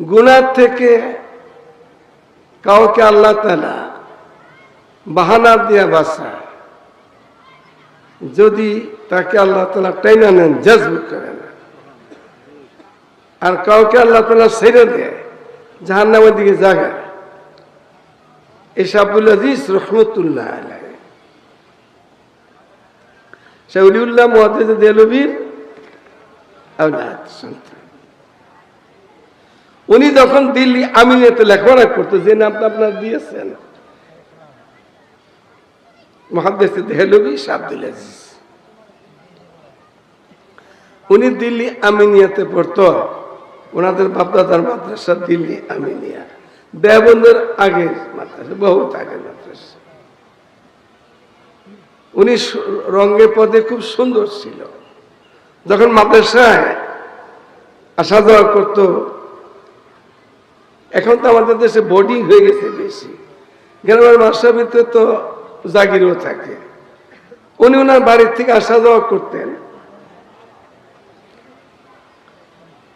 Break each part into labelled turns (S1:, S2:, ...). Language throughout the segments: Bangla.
S1: গুনার থেকে কাউকে আল্লাহ তালা বাহানা দিয়া বাঁচায়। যদি তাকে আল্লাহ তালা টাইনা নেন, জজবুত করে না আর কাউকে আল্লাহ তালা ছেড়ে দেয় জাহান নামের দিকে জাগা এই আব্দুল আজিজ রহমতুল্লাহ আলাই মহাদেজ দেলবীর আওলাদ সন্তান উনি যখন দিল্লি আমিনিয়াতে লেখাপড়া করতো, যে নামটা আপনার দিয়েছেন? মহাদেশ দেহলবি উনি দিল্লি আমিনিয়াতে পড়তো। ওনাদের বাপদাদার মাদ্রাসা দিল্লি আমিনিয়া। দেবন্দের আগের মাদ্রাসা, বহুত আগের মাদ্রাসা। উনি রঙ্গে পদে খুব সুন্দর ছিল। যখন মাদ্রাসায় আসা যাওয়া করতো এখন তো আমাদের দেশে বোর্ডিং হয়ে গেছে বেশি। গ্রামের মাস্টার ভিতরে তো জাগিরও থাকে। উনি ওনার বাড়ির থেকে আসা যাওয়া করতেন।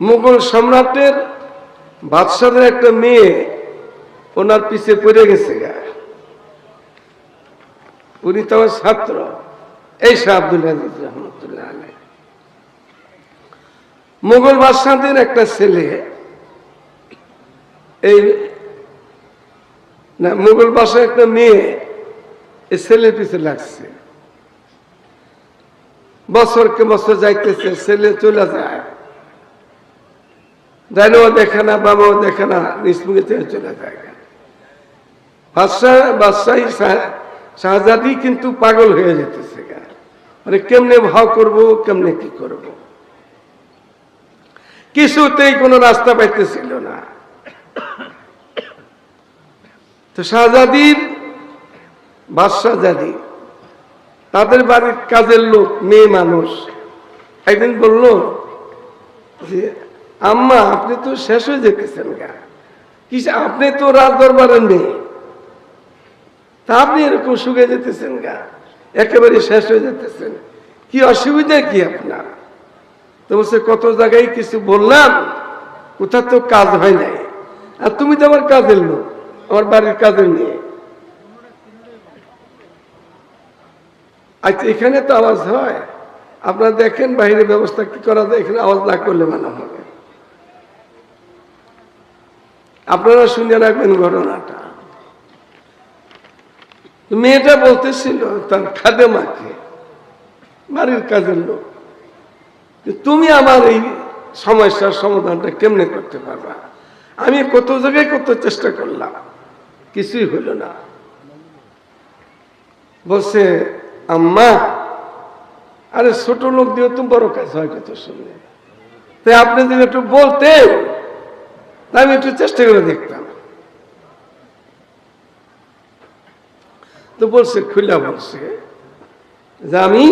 S1: মুঘল সম্রাটের বাদশাহের একটা মেয়ে ওনার পিছে পড়ে গেছে গা। উনি তো ছাত্র। এই শাহ আব্দুল আজিজ রহমতুল্লাহ মুঘল বাদশাহদের একটা ছেলে এই না মুঘল বাসায় একটা মেয়ে ছেলের পিছে লাগছে। বছরকে বছর যাইতেছে, ছেলে চলে যায়। জানো দেখে না, বাবাও দেখে না থেকে চলে যায়। বাদশাহী শাহজাদি কিন্তু পাগল হয়ে যেতেছে মানে কেমনে ভাও করব, কেমনে কি করব? কিছুতেই কোনো রাস্তা পাইতেছিল না। তো শাহজাদির বাদশাহজাদি তাদের বাড়ির কাজের লোক, মেয়ে মানুষ। একদিন বলল যে, আম্মা, আপনি তো শেষ হয়ে যেতেছেন গা। কি আপনি তো রাজ দরবারের মেয়ে। তা আপনি এরকম শুকে যেতেছেন গা। একেবারে শেষ হয়ে যেতেছেন। কি অসুবিধা কি আপনার? তো বলছে, কত জায়গায় কিছু বললাম কোথা তো কাজ হয় নাই। আর তুমি তো আমার কাজের লোক। আমার বাড়ির কাজের মেয়ে আচ্ছা এখানে তো আওয়াজ হয়। আপনারা দেখেন বাইরের ব্যবস্থা কি করা যায়, এখানে আওয়াজ না করলে মানা হবে। আপনারা শুনে রাখবেন ঘটনাটা। মেয়েটা বলতেছিল, তার খাদেমাকে বাড়ির কাজের লোক তুমি আমার এই সমস্যার সমাধানটা কেমনে করতে পারবা? আমি কত জায়গায় কত চেষ্টা করলাম। কিছুই হলো না। বলছে, আম্মা, আরে ছোট লোক দিয়ে তো বড় কাজ হয় কত শুনলে। তাই আপনি যদি একটু বলতেন আমি একটু চেষ্টা করে দেখতাম। তো বলছে খুলা বলছে যে, আমি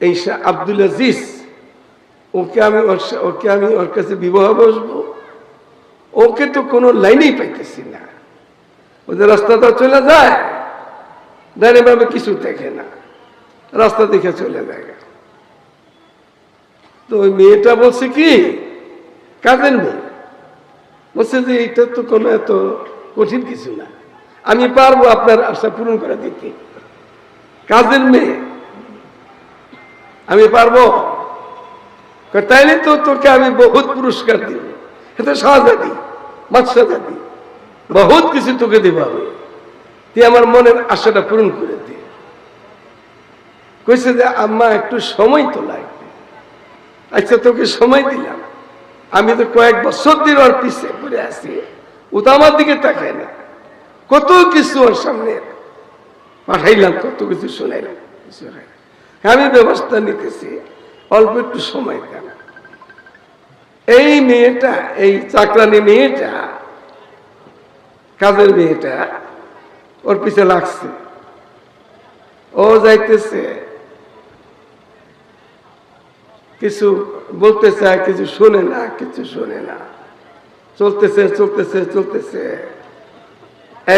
S1: এই শাহ আব্দুল আজিজ, ওকে আমি ওকে আমি ওর কাছে বিবাহ বসবো ওকে তো কোনো লাইনেই পাইতেছি না। ওদের রাস্তাটা চলে যায় দাঁড়িয়ে ভাবে কিছু দেখে না। রাস্তা দেখে চলে যায়। তো ওই মেয়েটা বলছে কি কাদের মেয়ে। বলছে যে এটা তো কোনো এত কঠিন কিছু না। আমি পারব আপনার আশা পূরণ করে দিতে। কাজের মেয়ে। আমি পারব? তাইলে তো তোকে আমি বহুত পুরস্কার দিব। বহুত কিছু তোকে আমি তুই আমার মনের আশাটা পূরণ করে দে। কইছে যে, আম্মা, একটু সময় তো লাগবে। আচ্ছা তোকে সময় দিলাম। আমি তো কয়েক বছর দিন ওর পিছে পড়ে আছি। ও তো আমার দিকে তাকায় না। কত কিছু ওর সামনে পাঠাইলাম, কত কিছু শোনাইলাম। আমি ব্যবস্থা নিতেছি। অল্প একটু সময় দেন। এই মেয়েটা, এই চাকরানি মেয়েটা, কাজের মেয়েটা, ওর পিছে লাগছে। ও যাইতেছে। কিছু বলতে চায় কিছু শোনে না, কিছু শোনে না। চলতেছে চলতেছে চলতেছে।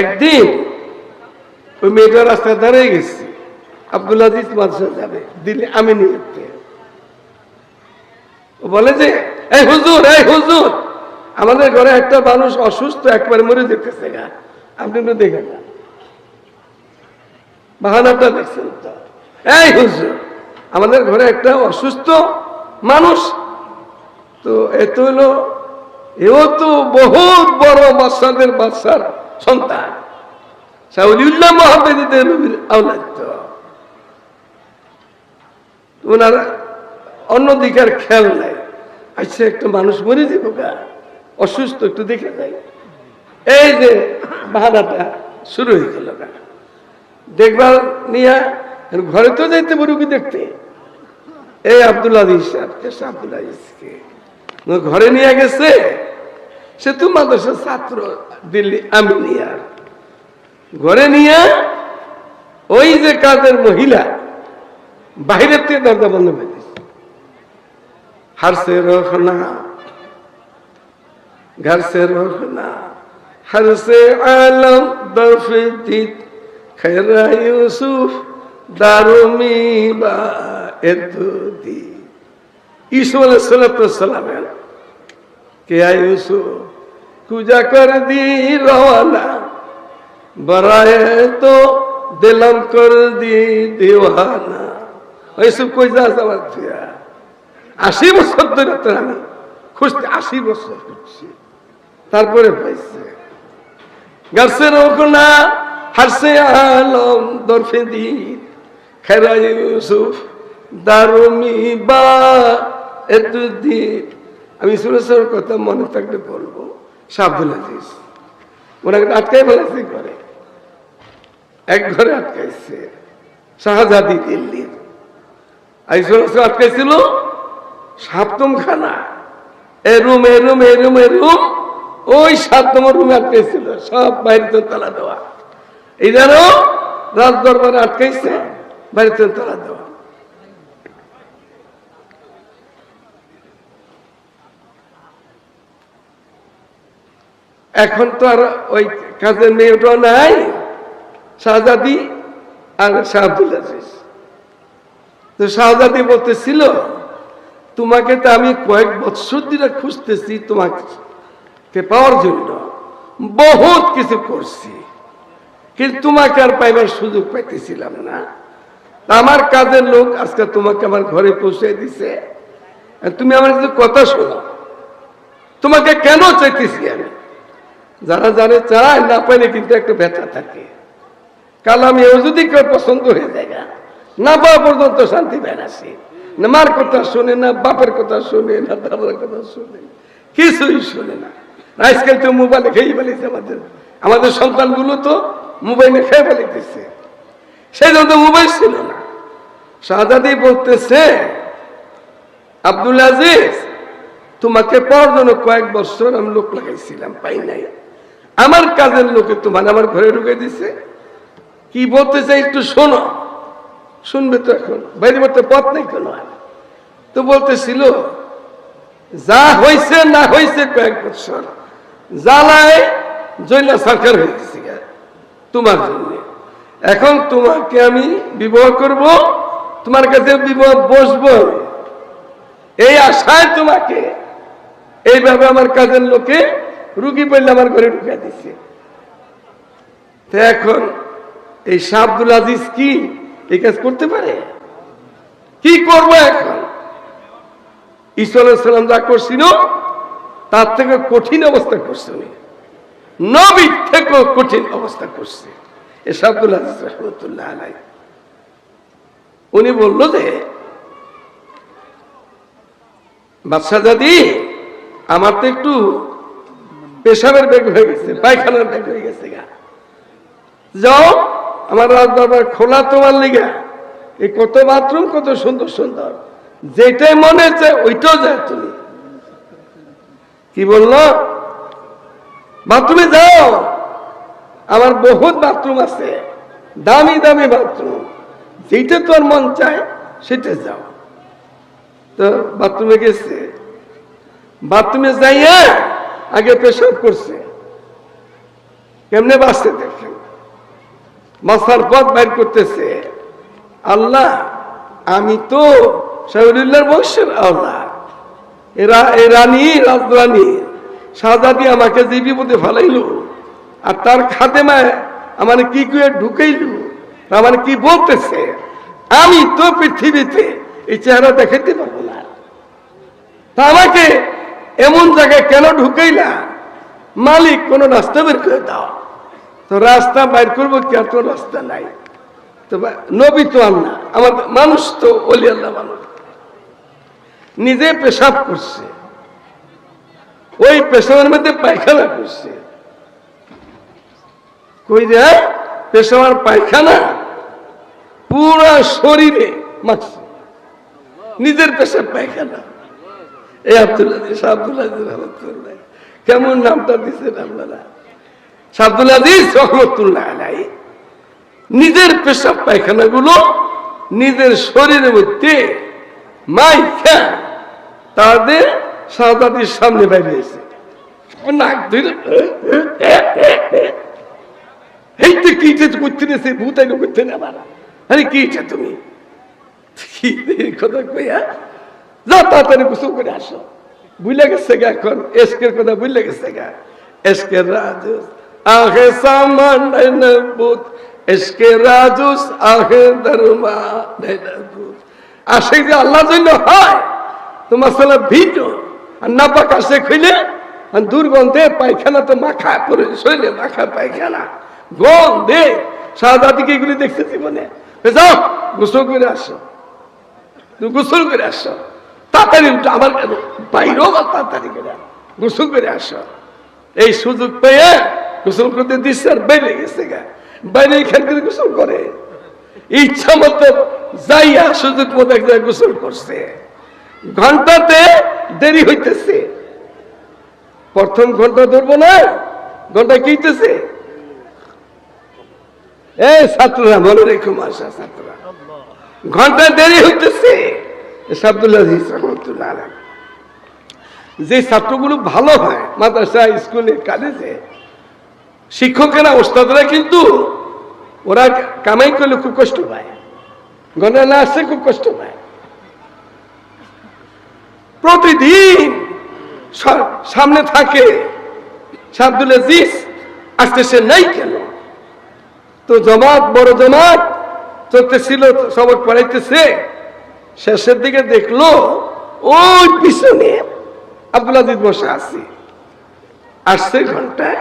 S1: একদিন ওই মেয়েটা রাস্তায় দাঁড়িয়ে গেছে। আব্দুল আজিজ যাবে, দিল্লি আমি নিয়ে ও বলে যে এই হুজুর এই হুজুর। আমাদের ঘরে একটা মানুষ অসুস্থ, একবারে মরে যেতেছে গা। আপনি দেখেন না। বাহানাটা দেখছেন তো? এই হুজুর, আমাদের ঘরে একটা অসুস্থ মানুষ। তো এত হলো, এও তো বহুত বড় বাচ্চাদের বাচ্চার সন্তান। সাউলিউল্লাহ মহাবেদীদের আওলাদ ওনার অন্যদিকে আর খেয়াল নাই। আচ্ছা একটা মানুষ মরে দিব গা। অসুস্থ, একটু দেখে যাই। এই যে বাহানাটা শুরু হয়ে গেল গা। দেখবার নিয়ে ঘরে তো যাইতে বরুকি দেখতে? এই আব্দুল আজিজ ঘরে নিয়ে গেছে। সে তো মাদ্রাসার ছাত্র, দিল্লি আমিনিয়ার ঘরে নিয়ে, ওই যে কাজের মহিলা বাহিরের থেকে দরজা বন্ধ হয়ে हर से रोकना घर से रोकना हर से आलम दफित खैर यूसुफ দারুমিবা এতুদি ঈসু আলাইহিস সালাতু সালামের কে আয়ুসু কুজা কর দি রওয়ানা বরায়ে তো দিলাম কর দি দিওয়ানা ওইসব কই যা সালাত আশি বছর ধরে তো আমি খুঁজতে আশি বছর খুঁজছি তারপরে পাইছে। গাছের ওখনা হারসে আলম দরফে দি খেরা ইউসুফ দারুমি বা এতুদ্দিন আমি সুরেশ্বর কথা মনে থাকলে বলব আজিজ ওনাকে আটকাই ফেলেছে ঘরে। এক ঘরে আটকাইছে। শাহজাদি দিল্লির। আইসুরেশ্বর আটকাইছিল? সাপ্তম খানা এ রুম এ রুম এ রুম এ রুম। ওই সাত রুমে আটকাইছিল সব বাইরে তালা দেওয়া। এদারও রাজ দরবারে আটকাইছে বাড়িতে তালা দেওয়া। এখন তো আর ওই কাজের মেয়েটাও নাই, শাহজাদি আর শাহদুল আজিজ। তো শাহজাদি বলতেছিল তোমাকে তো আমি কয়েক বছর ধরে খুঁজতেছি তোমাকে পাওয়ার জন্য। বহুত কিছু করছি। কিন্তু তোমাকে আর পাইবার সুযোগ পাইতেছিলাম না। আমার কাজের লোক আজকে তোমাকে আমার ঘরে পৌঁছে দিছে। তুমি আমার কিছু কথা শোনো। তোমাকে কেন চাইতেছি আমি? যারা জানে চায়, না পাইলে কিন্তু একটা ব্যথা থাকে। কাল আমি যদি কেউ পছন্দ হয়ে যায় না। পাওয়া পর্যন্ত শান্তি সে। না মার কথা শোনে না, বাপের কথা শোনে না, দাদার কথা শোনে কিছুই শোনে না। আজকাল তো মোবাইলে খেয়ে ফেলেছে আমাদের। আমাদের সন্তানগুলো তো মোবাইলে খেয়ে ফেলিতেছে সেই জন্য তো মোবাইল ছিল না। শাহজাদি বলতেছে, আব্দুল আজিজ, তোমাকে পাওয়ার জন্য কয়েক বছর আমি লোক লাগাইছিলাম, পাই নাই। আমার কাজের লোকে তোমার আমার ঘরে ঢুকে দিছে। কি বলতে চাই একটু শোনো। শুনবে তো এখন। বাইরে মধ্যে পথ নেই কোনো তো বলতেছিল, যা হয়েছে না হয়েছে কয়েক বছর জ্বালায় জৈলা সরকার তোমার জন্য। এখন তোমাকে আমি বিবাহ করব, তোমার কাছে বিবাহ বসবো। এই আশায় তোমাকে এইভাবে আমার কাজের লোকে রুগী পড়লে আমার ঘরে ঢুকে দিছে। এখন এই শাহ আব্দুল আজিজ কি এই কাজ করতে পারে? কি করব এখন? ঈশ্বর যা করছিল তার থেকে কঠিন অবস্থা করছে উনি নবীর থেকেও কঠিন অবস্থা করছে। এ আজিজ রহমতুল্লাহ আলাই উনি বলল যে, বাদশাহ দাদি আমার তো একটু পেশাবের ব্যাগ হয়ে গেছে, পায়খানার ব্যাগ হয়ে গেছে গা। যাও আমার রাজ দরবার খোলা তোমার লিগা। এই কত বাথরুম, কত সুন্দর সুন্দর। যেটাই মনে হচ্ছে ওইটাও যায় তুমি। কি বলল? বাথরুমে যাও। আমার বহুত বাথরুম আছে। দামি দামি বাথরুম। যেটা তোর মন চায়, সেটা যাও। তো বাথরুমে গেছে। বাথরুমে যাইয়া আগে পেশাব করছে। কেমনে বাঁচতে দেখেন? মাসার পথ বাইর করতেছে। আল্লাহ, আমি তো শাহুল্লাহর বংশের আল্লাহ। এরা, এ রানী, রাজরানী শাহজাদি আমাকে যে বিপদে ফেলাইল। আর তার খাদেমায় আমার কি করে ঢুকাইল? আমার কি বলতেছে? আমি তো পৃথিবীতে এই চেহারা দেখাইতে পারব না। তা আমাকে এমন জায়গায় কেন ঢুকাইলা? মালিক কোন রাস্তা বের করে দাও। তো রাস্তা বাইর করব কি আর? তো রাস্তা নাই। তো নবী তো আর না আমার মানুষ তো অলি আল্লাহ মানুষ। নিজে পেশাব করছে। ওই পেশাবের মধ্যে পায়খানা করছে। কই রে পেশাবার পায়খানা পুরা শরীরে মাখছে। নিজের পেশাব পায়খানা। এই আব্দুল আজিজ, আব্দুল কেমন নামটা দিচ্ছেন আপনারা? আব্দুল আজিজ রহমতুল্লাহ আলাই, নিজের পেশাব পায়খানা গুলো নিজের শরীরের মধ্যে মাইখা তাদের সাদাতির সামনে বাইরে এসে নাক কি আরে কি তুমি? কি কথা কইয়া যা করে আসো। বুঝলে গেছে কথা বুঝলে গেছে গা। রাজুস সামান ভূত, এসকে রাজুস, আহে ধর্মা ভূত। আসে যে আল্লাহ জন্য হয় তো মশলা ভিন্ন আর নাপাক আসে খুলে, আর দুর্গন্ধে পায়খানা তো মাখা করে পায়খানা। গন্ধে সাদাদিকে এগুলি দেখতে জীবনে। যাও করে আসো। গোসল করে আসো। তাড়াতাড়ি আমার করে গোসল করে আসো। এই সুযোগ পেয়ে গোসল করতে দিচ্ছে আর বাইরে গেছে গা। বাইরে এখান করে গোসল করে। ইচ্ছা মতো যাইয়া সুযোগ মতো এক জায়গায় গোসল করছে। ঘন্টাতে দেরি হইতেছে। প্রথম ঘণ্টা ধরবো না, ঘণ্টা কিনতেছে এই ছাত্ররা, মনে রেখো মাসা ছাত্ররা। ঘণ্টা দেরি হইতেছে। যে ছাত্রগুলো ভালো হয়, মাদ্রাসা, স্কুলে, কলেজে শিক্ষকেরা ওস্তাদরা কিন্তু ওরা কামাই করলে খুব কষ্ট পায়। গণনা না আসছে খুব কষ্ট পায়। প্রতিদিন সামনে থাকে আব্দুল আজিজ আসতেছে নাই কেন? তো জমাত, বড় জমাত, চলতেছিল, সবক পড়াইতেছে। শেষের দিকে দেখল, ওই পিছনে আব্দুল আজিজ বসে আছে। আসছে ঘন্টায়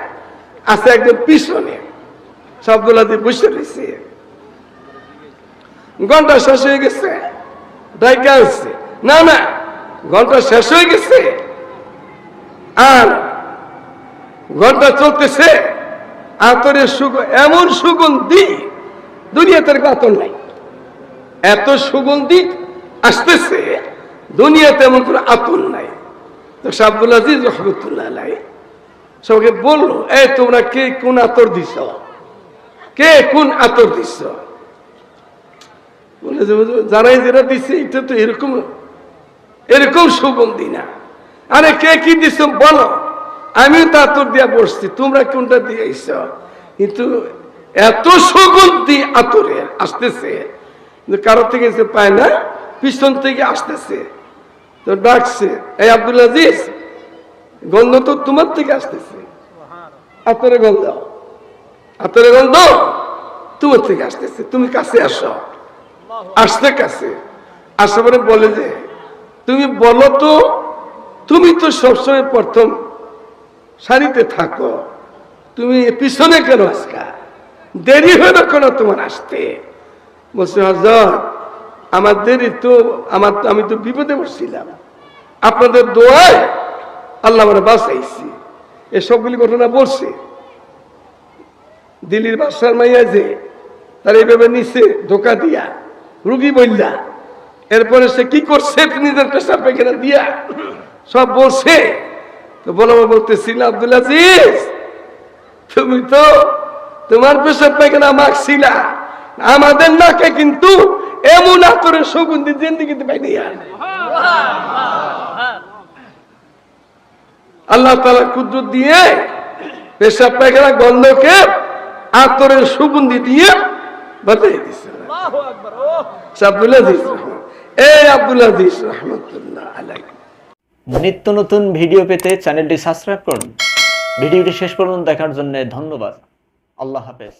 S1: আছে একদম পিছনে। আজিজ বসে রয়েছে। ঘণ্টা শেষ হয়ে গেছে। ডাইকা না না, ঘণ্টা শেষ হয়ে গেছে। আর ঘণ্টা চলতেছে। আতরের সুগ, এমন সুগন্ধি দুনিয়াতে আতর নাই। এত সুগন্ধি আসতেছে, দুনিয়াতে এমন কোনো আতর নাই। তো শাবদুল আজিজ রহমতুল্লাহ আলাই সবাইকে বলল এই তোমরা কে কোন আতর দিছ? কে কোন আতর দিছ? বলে যেটা দিচ্ছে এটা তো এরকম এরকম সুগন্ধি না। আরে কে কি দিছ বলো, আমিও তো আতর দিয়া বসছি, তোমরা কোনটা দিয়েছ? কিন্তু এত সুগন্ধি আতরের আসতেছে, কিন্তু কারও থেকে সে পায় না, পিছন থেকে আসতেছে। তো ডাকছে, এই আব্দুল আজিজ গন্ধ তো তোমার থেকে আসতেছে। আতরে গন্ধ আতরে গন্ধ তোমার থেকে আসতেছে। তুমি কাছে আসো। আসতে কাছে। আসা পরে বলে যে, তুমি বলো তো, তুমি তো সবসময় প্রথম সারিতে থাকো। তুমি পিছনে কেন আজকা? দেরি হয়ে না কেন তোমার আসতে? বলছে আমার দেরি তো, আমার আমি তো বিপদে পড়ছিলাম। আপনাদের দোয়ায় আল্লাহ আমার বাঁচাইছি। এই সবগুলি ঘটনা বলছে। দিল্লির বাসার মাইয়া যে, তার এইভাবে নিচে ধোকা দিয়া রুগী বললা এরপরে সে কি করছে নিজের পেশা পেখানা দিয়া, সব বলছে। তো বলো বলতেছিল আব্দুল আজিজ, তুমি তো তোমার পেশাব পায়খানা মাখছিলা। আমাদের নাকে কিন্তু এমন আতরের সুগন্ধি জিন্দিগিতে পাইনি আর আল্লাহ তালা কুদ্রত দিয়ে পেশাব পায়খানা গন্ধকে আতরের সুগন্ধি দিয়ে বাতাই দিচ্ছে আব্দুল আজিজ এই আব্দুল আজিজ রহমতুল্লাহ আলাই
S2: নিত্য নতুন ভিডিও পেতে চ্যানেলটি সাবস্ক্রাইব করুন। ভিডিওটি শেষ পর্যন্ত দেখার জন্য ধন্যবাদ। আল্লাহ হাফেজ।